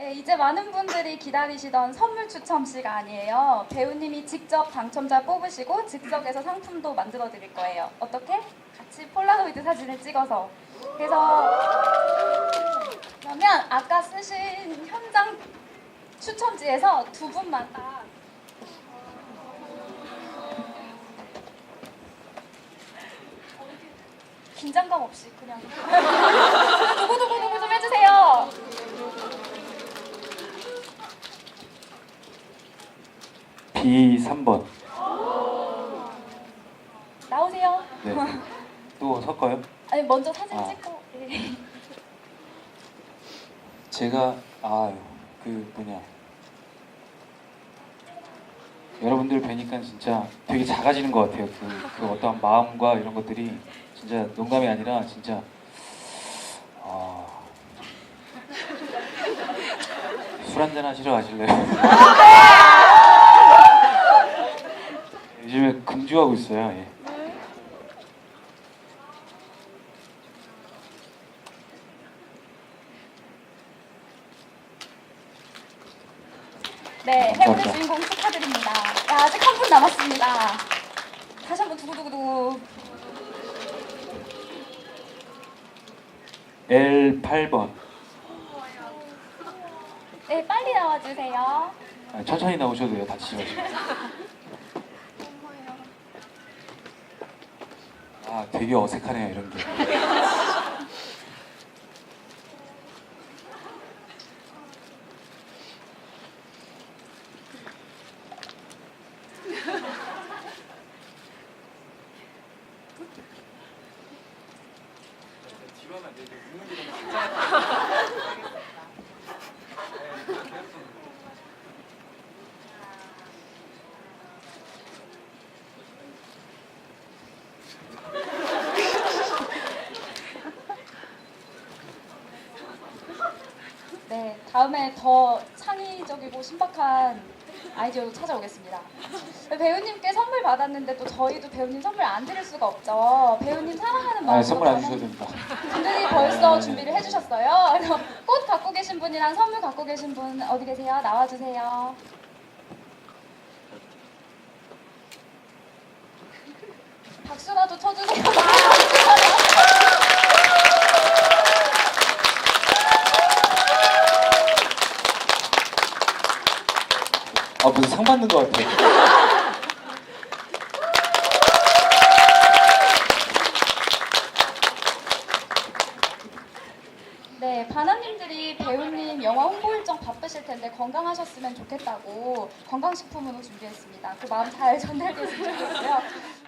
네, 이제 많은 분들이 기다리시던 선물 추첨 시간이에요. 배우님이 직접 당첨자 뽑으시고 즉석에서 상품도 만들어 드릴 거예요. 어떻게? 같이 폴라로이드 사진을 찍어서. 그래서 그러면 아까 쓰신 현장 추첨지에서 두 분만 딱 긴장감 없이 그냥 두구두구두구 좀 해주세요. B 3번. 나오세요. 네. 또 섞어요? 아니 먼저 사진 아. 찍고. 예. 제가 아 그 뭐냐 여러분들 뵈니까 진짜 되게 작아지는 것 같아요. 그, 그 어떠한 마음과 이런 것들이 진짜 농담이 아니라 진짜 아... 술 한잔 하시러 가실래요? 금주하고 있어요. 예. 네, 해운의 감사합니다. 주인공 축하드립니다. 야, 아직 한 분 남았습니다. 다시 한번 두구두구두구. L 8번. 네, 빨리 나와주세요. 아, 천천히 나오셔도 돼요. 다치지 마시고. 아, 되게 어색하네요, 이런 게. 네, 다음에 더 창의적이고 신박한 아이디어로 찾아오겠습니다. 네, 배우님께 선물 받았는데 또 저희도 배우님 선물 안 드릴 수가 없죠. 배우님 사랑하는 마음. 아, 선물 안 주셔도 됩니다. 분들이 벌써 네. 준비를 해주셨어요. 그래서 꽃 갖고 계신 분이랑 선물 갖고 계신 분 어디 계세요? 나와주세요. 박수라도 쳐주세요. 아, 무슨 상 받는 것 같아요. 네, 바나님들이 배우님 영화 홍보 일정 바쁘실 텐데 건강하셨으면 좋겠다고 건강식품으로 준비했습니다. 그 마음 잘 전달됐으면 좋겠고요.